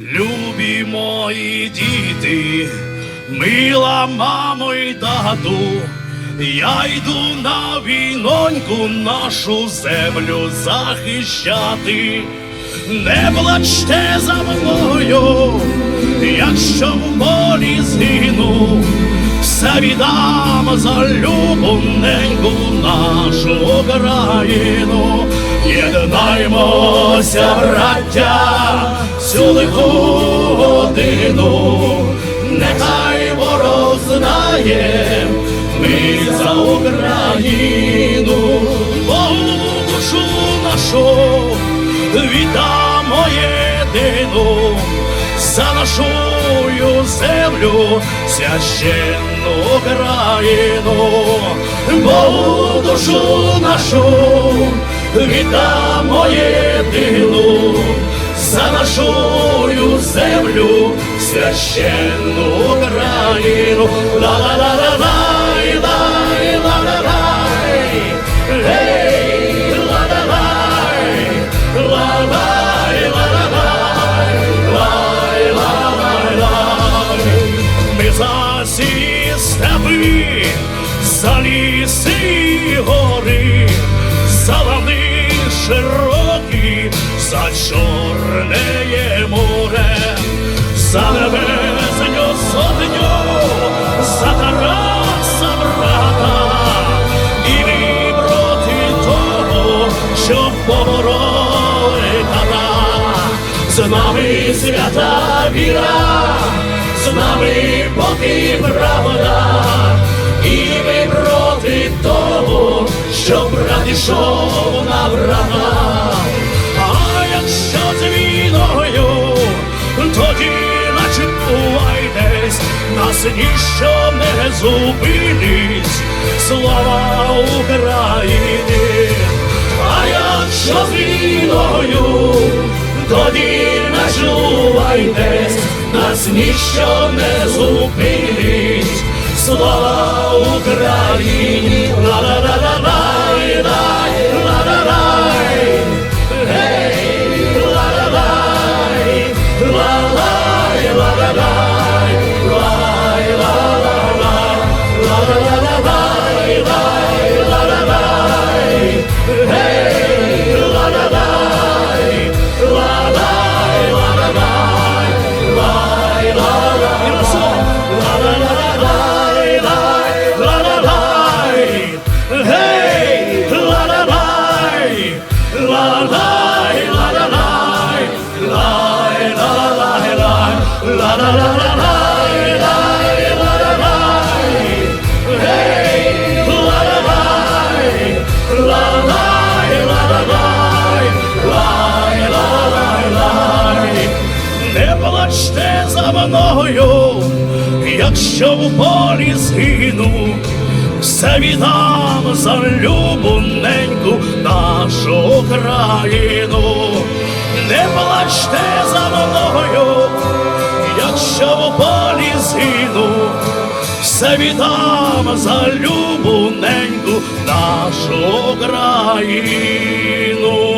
Любі мої діти, мила мамо й тату, я йду на війноньку нашу землю захищати. Не плачте за мною, якщо в полі згину, все віддам за любоненьку нашу країну. Єднаймося, браття, всю лиху годину, нехай ворог знає, ми за Україну, Богу душу нашу віддамо єдину. За нашу землю, священну країну, Богу душу нашу віддамо єдину за нашу землю, священну країну. Ла-ла-ла-ла-лай, лай, ла-ла-лай, гей, ла-ла-лай, ла-лай, ла-ла-лай, лай, ла-лай-лай. Ми за ці степи, за ліси гори, за лани широкі, за чорне море, за небесню сотню, за Тараса брата, і ми проти того, щоб побороли кара. З нами свята віра, з нами Бог і правда, і ми проти того, що брат ішов на брата. Тоді начувайтесь, нас ніщо не зупинить, слава Україні. А якщо війною, тоді начувайтесь, нас ніщо не зупинить, слава Україні, плачте за мною, якщо в полі згину, все віддам за любу неньку нашу країну. Не плачте за мною, якщо в полі згину, все віддам за любу неньку нашу країну.